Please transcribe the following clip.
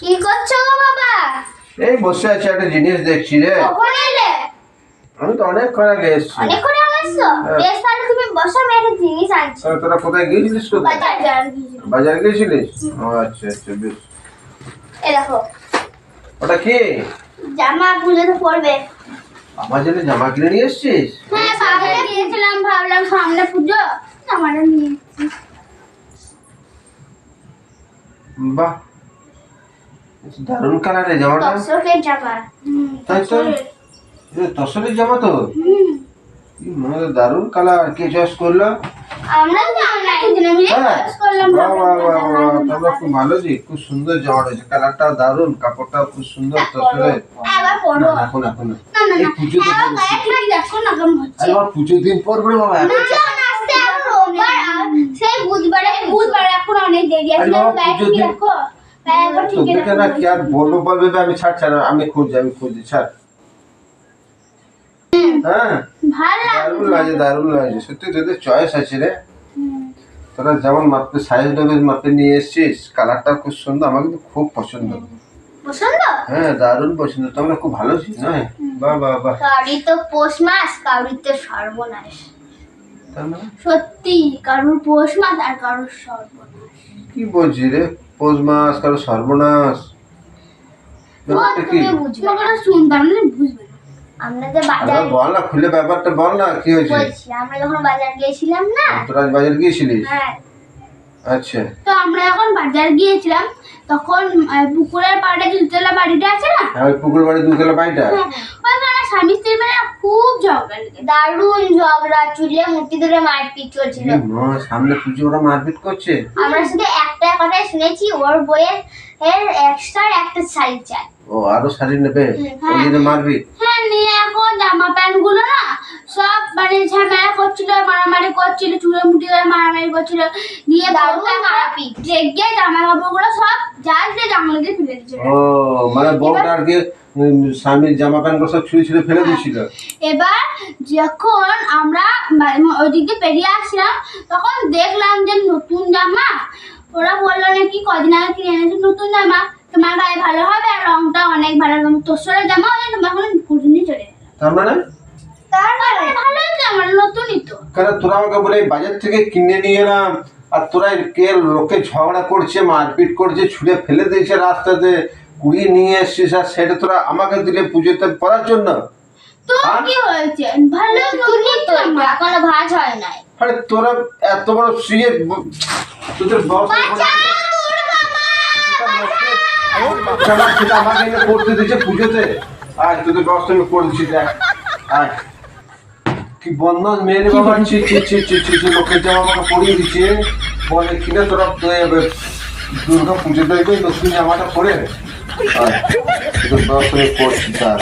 কি করছ গো বাবা? এই বসে আছি একটা জিনিস দেখছি রে। কখন এলে? আমি তো অনেকক্ষণ আগে এসছি। অনেক করে আসছো হ্যাঁ। বেশ তাহলে তুমি বসো আমি একটা জিনিস আনছি। তোরা কোথায় গিয়েছিলিস কোথায়? বাজার গিয়েছিলাম। বাজারে গিয়েছিলিস? ও আচ্ছা আচ্ছা বেশ। এই দেখো ওটা কি? জামা পুজোতে পরবে। আমার জন্য জামা কিনে নিয়ে এসছিস? হ্যাঁ বাজারে গিয়েছিলাম ভাবলাম সামনে পুজো জামাটা নিয়ে এসেছি। বাহ দারুণ কালারের জামাটা তসরের জামা তাই তো? তসরের। তসরের জামা তো? মনে হয় দারুণ কালার কে চয়েস করল? আমরা তো আমরা দুজনে মিলে হ্যাঁ। চয়েস করলাম বাহ বাহ বাহ বাহ তোমরা খুব ভালো জি খুব সুন্দর জামা রয়েছে কালারটাও দারুণ কাপড়টাও খুব সুন্দর তসরের এবার পরো। এখন এখন না। না না। দেখো না কেমন হচ্ছে। পুজোর দিন পরবে বাবা না, না, আজকে এখন রোববার, সেই বুধবারে বুধবার এখন অনেক দেরি আছে। রাখো। তোদেরকে না কি আর বলব বলবে আমি ছাড় ছাড় আমি খুঁজি আমি খুঁজি ছাড়। হ্যাঁ? দারুণ লাগে দারুণ লাগে সত্যি তোদের চয়েস আছে রে। তোরা যেমন মাপে সাইজ ডবের মাপে নিয়ে এসছিস কালারটা খুব সুন্দর আমার কিন্তু খুব পছন্দ। পছন্দ? হ্যাঁ দারুণ পছন্দ। তোমরা খুব ভালো ছিল নয় বাহ বাহ বাহ। কাউরি তো পৌষ মাস কাউরি তো সর্বনাশ। মানে? সত্যি কারুর পৌষ মাস আর কারুর সর্বনাশ। কি বলছি রে? পৌষ মাস কারও সর্বনাশ। না। না না। আমরা যে আরে বাজার বল না খুলে ব্যাপারটা বল না কি হয়েছে? আমরা যখন বাজার গিয়েছিলাম না? তোরা বাজার গিয়েছিলিস? হ্যাঁ। আচ্ছা। তো আমরা যখন বাজার গিয়েছিলাম তখন পুকুরের পাড়ে দুতলা বাড়িটা আছে না? হ্যাঁ ওই পুকুর বাড়ি দুতলা বাড়িটা? স্বামী স্ত্রীর মানে খুব ঝগড়া লেগে। দারুণ ঝগড়া চুলে মুটি ধরে মারপিট চলছিল। মা, সামনে পুজো ওরা মারপিট করছে। আমরা শুধু একটা কথাই শুনেছি ওর বইয়ের এর এক্সট্রা একটা শাড়ি চাই। ও আরও শাড়ি নেবে? হ্যাঁ। ওই জন্য মারবি? হ্যাঁ নিয়ে এখন জামা প্যান্টগুলো না সব মানে ঝামেলা করছিল মারামারি করছিল চুলে মুটি ধরে মারামারি করছিল। দিয়ে মারাপিট রেগে জামা কাপড়গুলো সব যার যে জামা দিয়ে ফেলে দিচ্ছিল ও মানে বউটা আর কি স্বামীর জামা প্যান্ট সব ছুঁড়ে ছুঁড়ে ফেলে দিয়েছিল। এবার যখন আমরা ওদিক দিয়ে পেরিয়ে আসলাম তখন দেখলাম যে নতুন জামা ওরা বলল নাকি কদিন আগে কিনে এনেছে? নতুন জামা। তোমার গায়ে ভালো হবে আর রংটা অনেক ভালো হবে। তোসরের জামা ওই তোমার এখন কুটুনি চলে গেল তার মানে? ভালো আমার নতুনই তো। কেন তোরা আমাকে বলে বাজার থেকে কিনে নিয়ে এলাম আর তোরা কে লোকে ঝগড়া করছে মারপিট করছে ছুঁড়ে ফেলে দিয়েছে রাস্তাতে কুড়িয়ে নিয়ে এসছিস আর সেটা তোরা আমাকে দিলে পুজোতে পড়ার জন্য? তো কি হয়েছে? ভালো নতুনই তো এখনও ভাজ হয় নাই। আরে তোরা এত বড় শুয়ে তোদের বস সেটা আমাকে এনে করতে দিয়েছে পুজোতে। আয় তোদের ব্যবস্থা আমি করে দিচ্ছি দেখ। আয়। কি বন্ধন মেরে বাবা ছি ছি ছি ছি ছি ছি লোকের জামা আমাকে পরিয়ে দিচ্ছে বলে কিনা তোরা দুর্গা পুজোতে নতুন জামাটা পরে আয় তোদের ব্যবস্থা আমি করছি তার